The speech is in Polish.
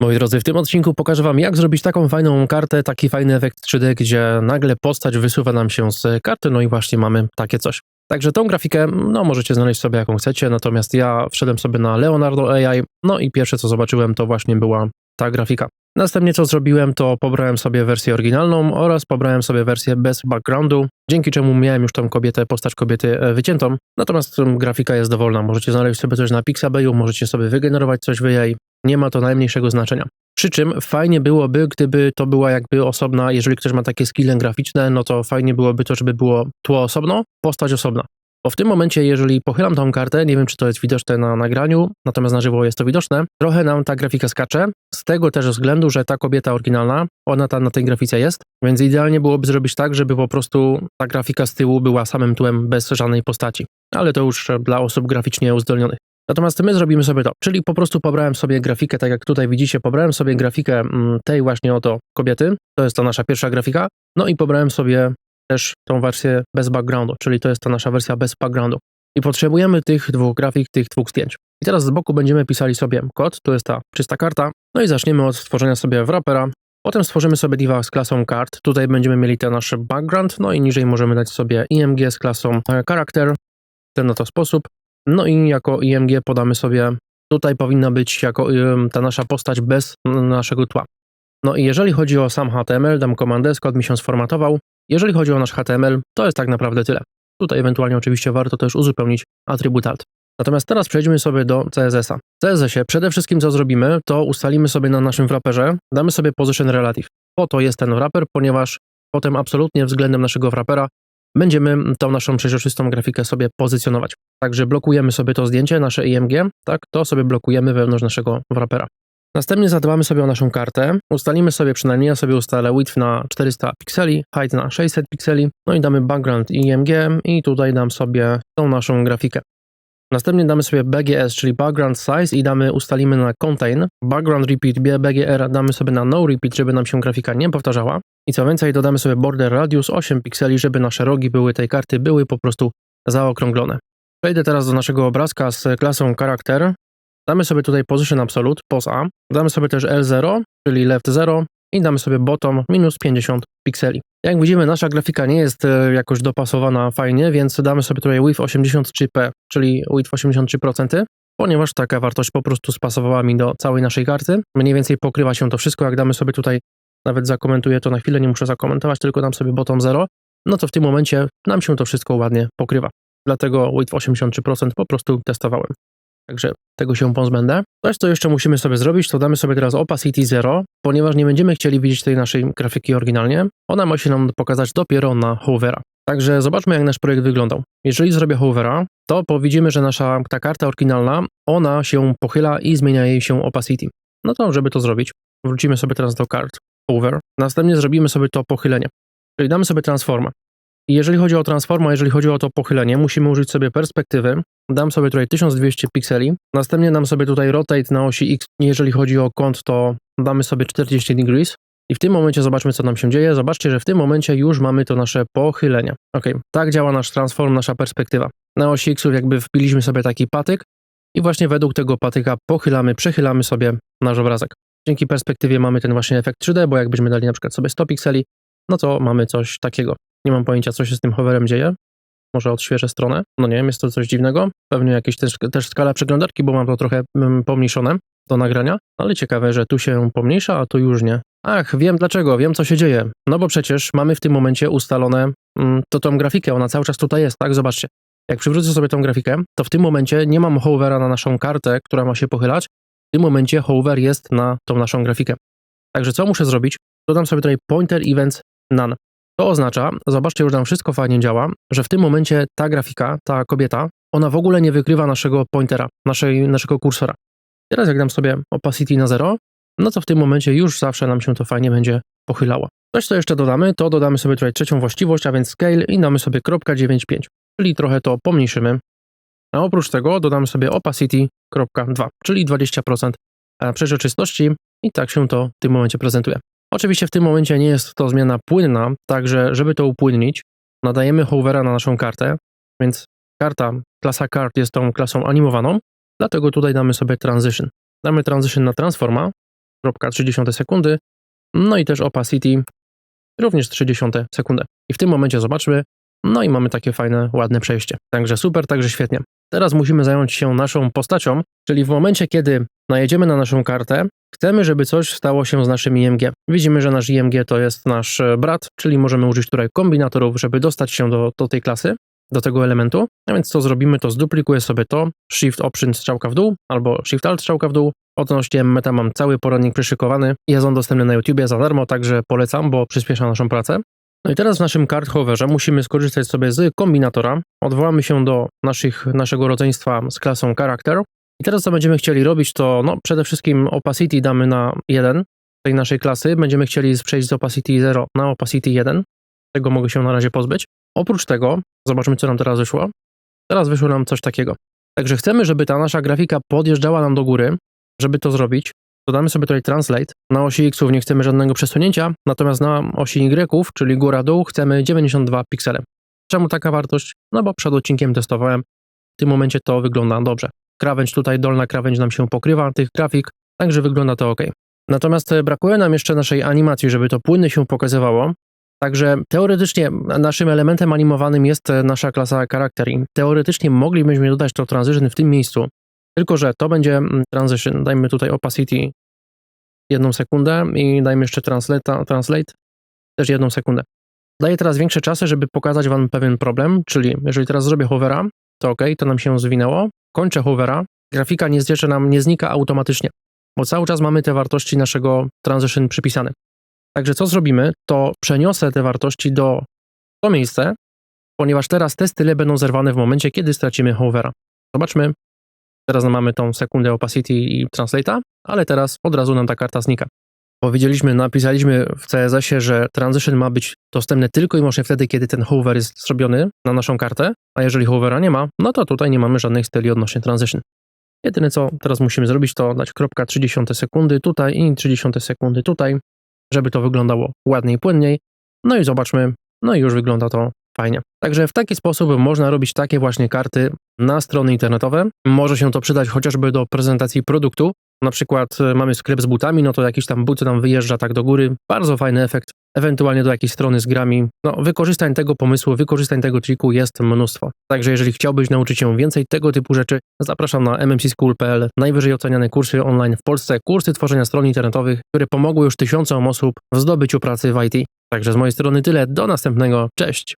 Moi drodzy, w tym odcinku pokażę Wam, jak zrobić taką fajną kartę, taki fajny efekt 3D, gdzie nagle postać wysuwa nam się z karty, no i właśnie mamy takie coś. Także tą grafikę, no możecie znaleźć sobie jaką chcecie, natomiast ja wszedłem sobie na Leonardo AI, no i pierwsze co zobaczyłem to właśnie była ta grafika. Następnie co zrobiłem, to pobrałem sobie wersję oryginalną oraz pobrałem sobie wersję bez backgroundu, dzięki czemu miałem już tą kobietę, postać kobiety e, wyciętą. Natomiast grafika jest dowolna, możecie znaleźć sobie coś na Pixabayu, możecie sobie wygenerować coś w AI, nie ma to najmniejszego znaczenia. Przy czym fajnie byłoby, gdyby to była jakby osobna, jeżeli ktoś ma takie skille graficzne, no to fajnie byłoby to, żeby było tło osobno, postać osobna. Bo w tym momencie, jeżeli pochylam tą kartę, nie wiem czy to jest widoczne na nagraniu, natomiast na żywo jest to widoczne, trochę nam ta grafika skacze, z tego też względu, że ta kobieta oryginalna, ona tam na tej grafice jest, więc idealnie byłoby zrobić tak, żeby po prostu ta grafika z tyłu była samym tłem bez żadnej postaci. Ale to już dla osób graficznie uzdolnionych. Natomiast my zrobimy sobie to, czyli po prostu pobrałem sobie grafikę, tak jak tutaj widzicie, pobrałem sobie grafikę mm, tej właśnie oto kobiety, to jest ta nasza pierwsza grafika, no i pobrałem sobie też tą wersję bez backgroundu, czyli to jest ta nasza wersja bez backgroundu. I potrzebujemy tych dwóch grafik, tych dwóch zdjęć. I teraz z boku będziemy pisali sobie kod, to jest ta czysta karta, no i zaczniemy od stworzenia sobie wrapera, potem stworzymy sobie diva z klasą card, tutaj będziemy mieli ten nasz background, no i niżej możemy dać sobie img z klasą e, character, w ten oto sposób, no i jako img podamy sobie, tutaj powinna być jako ta nasza postać bez naszego tła. No i jeżeli chodzi o sam HTML, dam komandę, kod mi się sformatował. Jeżeli chodzi o nasz HTML, to jest tak naprawdę tyle. Tutaj ewentualnie oczywiście warto też uzupełnić atribut alt. Natomiast teraz przejdźmy sobie do CSS-a. W CSS-ie przede wszystkim co zrobimy, to ustalimy sobie na naszym wraperze, damy sobie position relative. Po to jest ten wrapper, ponieważ potem absolutnie względem naszego wrapera będziemy tą naszą przeźroczystą grafikę sobie pozycjonować. Także blokujemy sobie to zdjęcie, nasze IMG, tak, to sobie blokujemy wewnątrz naszego wrapera. Następnie zadbamy sobie o naszą kartę, ustalimy sobie przynajmniej, ja sobie ustalę width na 400 pikseli, height na 600 pikseli, no i damy background IMG i tutaj dam sobie tą naszą grafikę. Następnie damy sobie BGS, czyli background size i damy, ustalimy na contain, background repeat BGR damy sobie na no repeat, żeby nam się grafika nie powtarzała i co więcej dodamy sobie border radius 8 pikseli, żeby nasze rogi były tej karty były po prostu zaokrąglone. Przejdę teraz do naszego obrazka z klasą character. Damy sobie tutaj position absolute, pos A. Damy sobie też L0, czyli left 0 i damy sobie bottom minus 50 pikseli. Jak widzimy, nasza grafika nie jest e, jakoś dopasowana fajnie, więc damy sobie tutaj width 83p, czyli width 83%, ponieważ taka wartość po prostu spasowała mi do całej naszej karty. Mniej więcej pokrywa się to wszystko, jak damy sobie tutaj, nawet zakomentuję to na chwilę, nie muszę zakomentować, tylko dam sobie bottom 0, no to w tym momencie nam się to wszystko ładnie pokrywa. Dlatego width 83% po prostu testowałem. Także tego się pozbędę. Coś, co jeszcze musimy sobie zrobić, to damy sobie teraz opacity 0, ponieważ nie będziemy chcieli widzieć tej naszej grafiki oryginalnie. Ona ma się nam pokazać dopiero na hovera. Także zobaczmy, jak nasz projekt wyglądał. Jeżeli zrobię hovera, to widzimy, że nasza ta karta oryginalna, ona się pochyla i zmienia jej się opacity. No to, żeby to zrobić, wrócimy sobie teraz do kart hover. Następnie zrobimy sobie to pochylenie. Czyli damy sobie transforma. Jeżeli chodzi o transforma, jeżeli chodzi o to pochylenie, musimy użyć sobie perspektywy. Dam sobie tutaj 1200 pikseli. Następnie dam sobie tutaj rotate na osi X. Jeżeli chodzi o kąt, to damy sobie 40 degrees. I w tym momencie zobaczmy, co nam się dzieje. Zobaczcie, że w tym momencie już mamy to nasze pochylenie. Ok, tak działa nasz transform, nasza perspektywa. Na osi X jakby wpiliśmy sobie taki patyk i właśnie według tego patyka pochylamy, przechylamy sobie nasz obrazek. Dzięki perspektywie mamy ten właśnie efekt 3D, bo jakbyśmy dali na przykład sobie 100 pikseli, no to mamy coś takiego. Nie mam pojęcia, co się z tym hoverem dzieje. Może odświeżę stronę. No nie wiem, jest to coś dziwnego. Pewnie jakieś też, też skala przeglądarki, bo mam to trochę mm, pomniejszone do nagrania. Ale ciekawe, że tu się pomniejsza, a tu już nie. Ach, wiem dlaczego, wiem co się dzieje. No bo przecież mamy w tym momencie ustalone mm, to tą grafikę, ona cały czas tutaj jest, tak? Zobaczcie. Jak przywrócę sobie tą grafikę, to w tym momencie nie mam hovera na naszą kartę, która ma się pochylać. W tym momencie hover jest na tą naszą grafikę. Także co muszę zrobić? Dodam sobie tutaj pointer events none. To oznacza, zobaczcie, już nam wszystko fajnie działa, że w tym momencie ta grafika, ta kobieta, ona w ogóle nie wykrywa naszego pointera, naszej, naszego kursora. Teraz jak dam sobie opacity na 0, no to w tym momencie już zawsze nam się to fajnie będzie pochylało. Coś, co jeszcze dodamy, to dodamy sobie tutaj trzecią właściwość, a więc scale i damy sobie 0.95, czyli trochę to pomniejszymy. A oprócz tego dodamy sobie opacity 2, czyli 20% przeźroczystości i tak się to w tym momencie prezentuje. Oczywiście w tym momencie nie jest to zmiana płynna, także żeby to upłynnić, nadajemy hovera na naszą kartę, więc karta, klasa card jest tą klasą animowaną, dlatego tutaj damy sobie transition. Damy transition na transforma 0,3 sekundy, no i też opacity również 30 sekundę. I w tym momencie zobaczmy, no i mamy takie fajne, ładne przejście. Także super, także świetnie. Teraz musimy zająć się naszą postacią, czyli w momencie, kiedy najedziemy na naszą kartę, chcemy, żeby coś stało się z naszym IMG. Widzimy, że nasz IMG to jest nasz e, brat, czyli możemy użyć tutaj kombinatorów, żeby dostać się do, do tej klasy, do tego elementu. A więc co zrobimy, to zduplikuję sobie to, Shift Option strzałka w dół, albo Shift Alt strzałka w dół. Odnośnie meta mam cały poradnik przyszykowany. Jest on dostępny na YouTubie za darmo, także polecam, bo przyspiesza naszą pracę. No i teraz w naszym card hoverze musimy skorzystać sobie z kombinatora. Odwołamy się do naszych, naszego rodzeństwa z klasą character. I teraz co będziemy chcieli robić, to no, przede wszystkim opacity damy na 1 tej naszej klasy. Będziemy chcieli przejść z opacity 0 na opacity 1. Tego mogę się na razie pozbyć. Oprócz tego, zobaczmy co nam teraz wyszło. Teraz wyszło nam coś takiego. Także chcemy, żeby ta nasza grafika podjeżdżała nam do góry. Żeby to zrobić, dodamy sobie tutaj translate. Na osi X nie chcemy żadnego przesunięcia, natomiast na osi Y, czyli góra-dół, chcemy 92 piksele. Czemu taka wartość? No bo przed odcinkiem testowałem. W tym momencie to wygląda dobrze. Krawędź tutaj, dolna krawędź nam się pokrywa, tych grafik, także wygląda to ok. Natomiast e, brakuje nam jeszcze naszej animacji, żeby to płynnie się pokazywało. Także teoretycznie naszym elementem animowanym jest e, nasza klasa charakter i teoretycznie moglibyśmy dodać to transition w tym miejscu, tylko że to będzie mm, transition. Dajmy tutaj opacity jedną sekundę i dajmy jeszcze translate, translate też jedną sekundę. Daję teraz większe czasy, żeby pokazać Wam pewien problem, czyli jeżeli teraz zrobię hovera, to ok, to nam się zwinęło. Kończę hovera, grafika nie nam, nie znika automatycznie, bo cały czas mamy te wartości naszego transition przypisane. Także co zrobimy, to przeniosę te wartości do to miejsce, ponieważ teraz te style będą zerwane w momencie, kiedy stracimy hovera. Zobaczmy, teraz mamy tą sekundę opacity i translate'a, ale teraz od razu nam ta karta znika. Powiedzieliśmy, napisaliśmy w CSS-ie, że transition ma być dostępny tylko i wyłącznie wtedy, kiedy ten hover jest zrobiony na naszą kartę, a jeżeli hovera nie ma, no to tutaj nie mamy żadnych styli odnośnie transition. Jedyne co teraz musimy zrobić, to dać kropka 30 sekundy tutaj i 30 sekundy tutaj, żeby to wyglądało ładniej, płynniej. No i zobaczmy, no i już wygląda to fajnie. Także w taki sposób można robić takie właśnie karty na strony internetowe. Może się to przydać chociażby do prezentacji produktu. Na przykład e, mamy sklep z butami, no to jakiś tam but nam wyjeżdża tak do góry. Bardzo fajny efekt. Ewentualnie do jakiejś strony z grami. No, wykorzystań tego pomysłu, wykorzystań tego triku jest mnóstwo. Także jeżeli chciałbyś nauczyć się więcej tego typu rzeczy, zapraszam na mmcschool.pl, najwyżej oceniane kursy online w Polsce, kursy tworzenia stron internetowych, które pomogły już tysiącom osób w zdobyciu pracy w IT. Także z mojej strony tyle, do następnego, cześć!